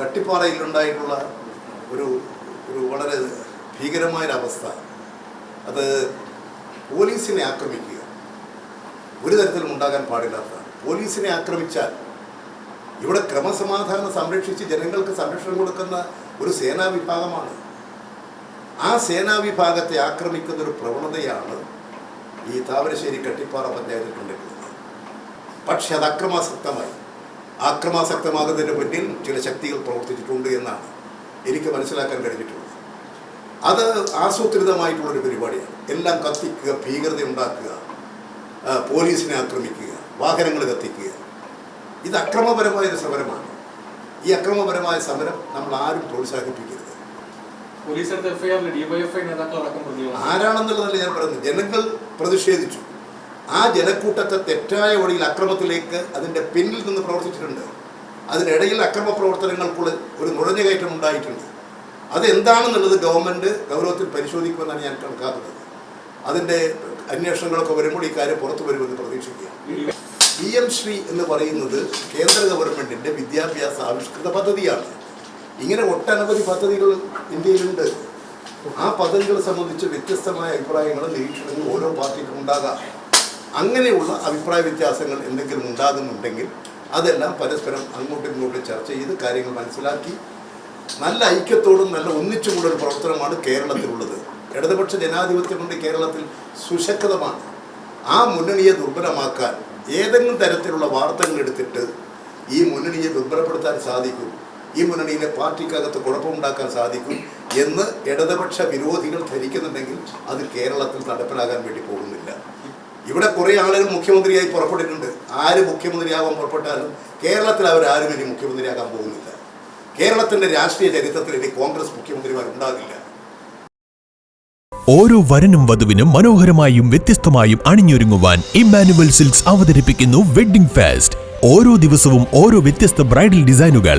കട്ടിപ്പാറയിലുണ്ടായിട്ടുള്ള ഒരു ഒരു വളരെ ഭീകരമായൊരവസ്ഥ. അത് പോലീസിനെ ആക്രമിക്കുക. ഒരു തരത്തിലും ഉണ്ടാകാൻ പാടില്ലാത്ത. പോലീസിനെ ആക്രമിച്ചാൽ ഇവിടെ ക്രമസമാധാനം സംരക്ഷിച്ച് ജനങ്ങൾക്ക് സംരക്ഷണം കൊടുക്കുന്ന ഒരു സേനാ വിഭാഗമാണ് ആ സേനാ വിഭാഗത്തെ ആക്രമിക്കുന്ന ഒരു പ്രവണതയാണ് ഈ താമരശ്ശേരി കട്ടിപ്പാറ പഞ്ചായത്തിൽ കണ്ടിട്ടുള്ളത്. പക്ഷെ അത് അക്രമാസക്തമായി. അക്രമാസക്തമാകുന്നതിന് പിന്നിൽ ചില ശക്തികൾ പ്രവർത്തിച്ചിട്ടുണ്ട് എന്നാണ് എനിക്ക് മനസ്സിലാക്കാൻ കഴിഞ്ഞിട്ടുള്ളത്. അത് ആസൂത്രിതമായിട്ടുള്ളൊരു പരിപാടിയാണ്. എല്ലാം കത്തിക്കുക ഭീകരത ഉണ്ടാക്കുക പോലീസിനെ ആക്രമിക്കുക വാഹനങ്ങൾ കത്തിക്കുക. ഇത് അക്രമപരമായ ഒരു സമരമാണ്. ഈ അക്രമപരമായ സമരം നമ്മൾ ആരും പ്രോത്സാഹിപ്പിക്കരുത്. ആരാണെന്നുള്ളതല്ല ഞാൻ പറയുന്നത്. ജനങ്ങൾ പ്രതിഷേധിച്ചു. ആ ജനക്കൂട്ടത്തെ തെറ്റായ വഴിയിൽ അക്രമത്തിലേക്ക് അതിന്റെ പിന്നിൽ നിന്ന് പ്രവർത്തിച്ചിട്ടുണ്ട്. അതിനിടയിൽ അക്രമ പ്രവർത്തനങ്ങൾക്കുള്ള ഒരു നുഴഞ്ഞുകയറ്റം ഉണ്ടായിട്ടുണ്ട്. അതെന്താണെന്നുള്ളത് ഗവൺമെന്റ് ഗൗരവത്തിൽ പരിശോധിക്കുമെന്നാണ് ഞാൻ കണക്കാക്കുന്നത്. അതിന്റെ അന്വേഷണങ്ങളൊക്കെ വരുമ്പോൾ ഈ കാര്യം പുറത്തു വരുമെന്ന് പ്രതീക്ഷിക്കുക പി എം ശ്രീ എന്ന് പറയുന്നത് കേന്ദ്ര ഗവൺമെന്റിന്റെ വിദ്യാഭ്യാസ ആവിഷ്കൃത പദ്ധതിയാണ്. ഇങ്ങനെ ഒട്ടനവധി പദ്ധതികൾ ഇന്ത്യയിലുണ്ട്. ആ പദ്ധതികളെ സംബന്ധിച്ച് വ്യത്യസ്തമായ അഭിപ്രായങ്ങളും നിരീക്ഷണങ്ങളും ഓരോ പാർട്ടിക്കും ഉണ്ടാകാം. അങ്ങനെയുള്ള അഭിപ്രായ വ്യത്യാസങ്ങൾ എന്തെങ്കിലും ഉണ്ടാകുന്നുണ്ടെങ്കിൽ അതെല്ലാം പരസ്പരം അങ്ങോട്ടും ഇങ്ങോട്ടും ചർച്ച ചെയ്ത് കാര്യങ്ങൾ മനസ്സിലാക്കി നല്ല ഐക്യത്തോടും നല്ല ഒന്നിച്ചുകൂടെ ഒരു പ്രവർത്തനമാണ് കേരളത്തിലുള്ളത്. ഇടതുപക്ഷ ജനാധിപത്യം കൊണ്ട് കേരളത്തിൽ സുശക്തമാണ്. ആ മുന്നണിയെ ദുർബലമാക്കാൻ ഏതെങ്കിലും തരത്തിലുള്ള വാർത്തകൾ എടുത്തിട്ട് ഈ മുന്നണിയെ ദുർബലപ്പെടുത്താൻ സാധിക്കും. ഈ മുന്നണിയിലെ പാർട്ടിക്കകത്ത് കുഴപ്പമുണ്ടാക്കാൻ സാധിക്കും എന്ന് ഇടതുപക്ഷ വിരോധികൾ ധരിക്കുന്നുണ്ടെങ്കിൽ അത് കേരളത്തിൽ നടപ്പിലാകാൻ വേണ്ടി പോകുന്നില്ല. ഇവിടെ കുറേ ആളുകൾ മുഖ്യമന്ത്രിയായി പുറപ്പെട്ടിട്ടുണ്ട്. ആര് മുഖ്യമന്ത്രിയാകാൻ പുറപ്പെട്ടാലും കേരളത്തിൽ അവരാരും ഇനി മുഖ്യമന്ത്രിയാകാൻ പോകുന്നില്ല. കേരളത്തിന്റെ രാഷ്ട്രീയ ചരിത്രത്തിൽ ഇനി കോൺഗ്രസ് മുഖ്യമന്ത്രിമാർ ഉണ്ടാകില്ല. ഓരോ വരനും വധുവിനും മനോഹരമായും വ്യത്യസ്തമായും അണിഞ്ഞൊരുങ്ങുവാൻ ഇമ്മാനുവൽ സിൽക്സ് അവതരിപ്പിക്കുന്നു വെഡ്ഡിംഗ് ഫാസ്റ്റ്. ഓരോ ദിവസവും ഓരോ വ്യത്യസ്ത ബ്രൈഡൽ ഡിസൈനുകൾ.